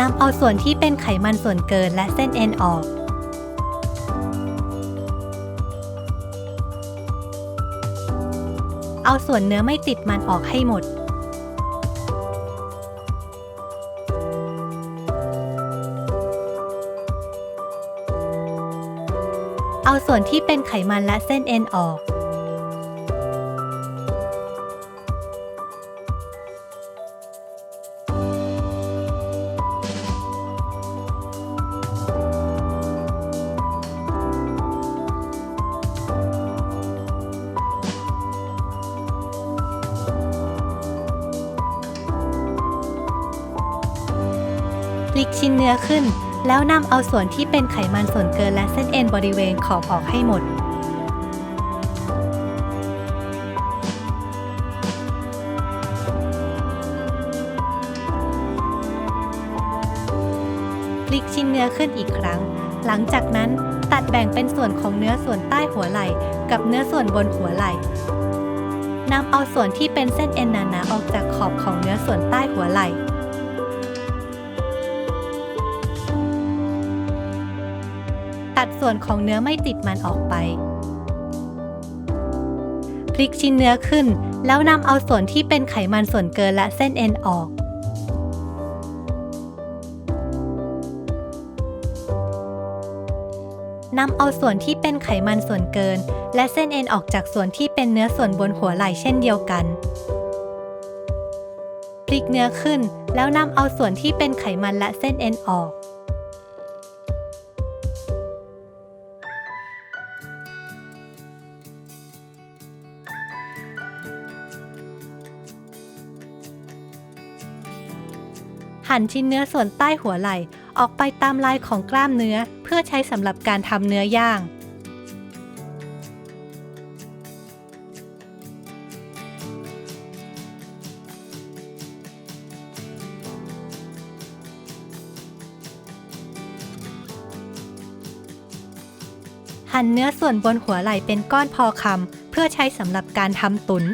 นำเอาส่วนที่เป็นไขมันส่วนเกินและเส้นเอ็นออกเอาส่วนเนื้อไม่ติดมันออกให้หมด เอาส่วนที่เป็นไขมันและเส้นเอ็นออก ลิกชิ้นเนื้อขึ้น แล้วนำเอาส่วนที่เป็นไขมันส่วนเกินและเส้นเอ็นบริเวณขอบออกให้หมดพลิกชิ้นเนื้อขึ้นอีกครั้ง หลังจากนั้นตัดแบ่งเป็นส่วนของเนื้อส่วนใต้หัวไหล่ กับเนื้อส่วนบนหัวไหล่นำเอาส่วนที่เป็นเส้นเอ็นหนาๆออกจากขอบของเนื้อส่วนใต้หัวไหล่ ตัดส่วนของเนื้อไม่ติดมันออกไป พลิกชิ้นเนื้อขึ้น แล้วนำเอาส่วนที่เป็นไขมันส่วนเกินและเส้นเอ็นออกนำเอาส่วนที่เป็นไขมันส่วนเกิน และเส้นเอ็นออกจากส่วนที่เป็นเนื้อส่วนบนหัวไหล่เช่นเดียวกัน พลิกเนื้อขึ้น แล้วนำเอาส่วนที่เป็นไขมันและเส้นเอ็นออก หั่นชิ้นเนื้อส่วนใต้หัวไหล่ ออกไปตามลายของกล้ามเนื้อ เพื่อใช้สำหรับการทำเนื้อย่างหั่นเนื้อส่วนบนหัวไหล่เป็นก้อนพอคำเพื่อใช้สำหรับการทำตุน